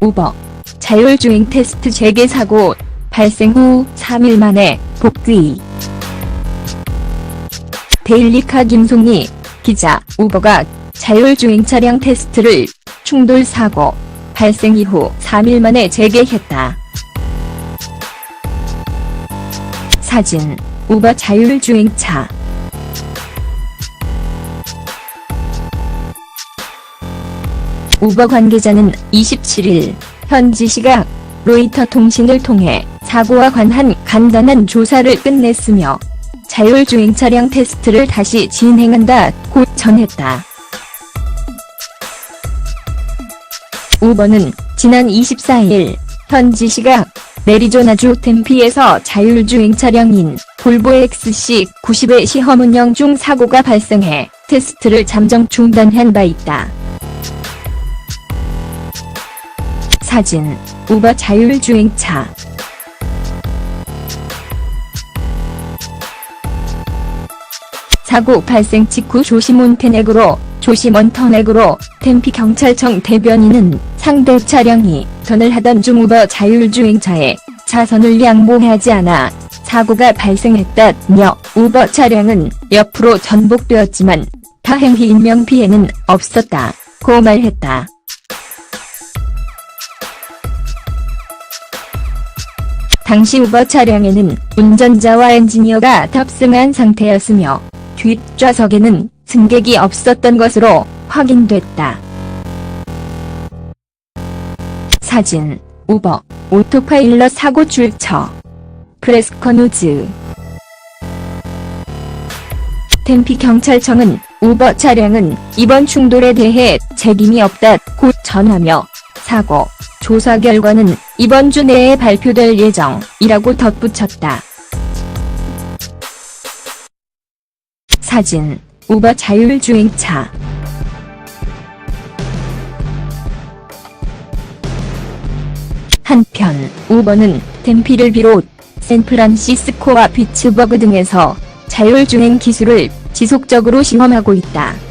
우버. 자율주행 테스트 재개 사고 발생 후 3일 만에 복귀. 데일리카 김송희 기자. 우버가 자율주행 차량 테스트를 충돌 사고 발생 이후 3일 만에 재개했다. 사진. 우버 자율주행차 우버 관계자는 27일 현지 시각 로이터 통신을 통해 사고와 관한 간단한 조사를 끝냈으며 자율주행 차량 테스트를 다시 진행한다고 전했다. 우버는 지난 24일 현지 시각 내리조나주 템피에서 자율주행 차량인 볼보 XC90의 시험 운영 중 사고가 발생해 테스트를 잠정 중단한 바 있다. 사진 우버 자율주행차 사고 발생 직후 조심온 텐액으로 조심원 터넥으로 템피 경찰청 대변인은 상대 차량이 전을 하던 중 우버 자율주행차에 차선을 양보하지 않아 사고가 발생했다며 우버 차량은 옆으로 전복되었지만 다행히 인명피해는 없었다 고 말했다. 당시 우버 차량에는 운전자와 엔지니어가 탑승한 상태였으며 뒷좌석에는 승객이 없었던 것으로 확인됐다. 사진 우버 오토파일럿 사고 출처 프레스커 뉴즈 템피 경찰청은 우버 차량은 이번 충돌에 대해 책임이 없다고 전하며 사고 조사 결과는 이번 주 내에 발표될 예정이라고 덧붙였다. 사진 우버 자율주행차 한편 우버는 템피를 비롯 샌프란시스코와 피츠버그 등에서 자율주행 기술을 지속적으로 시험하고 있다.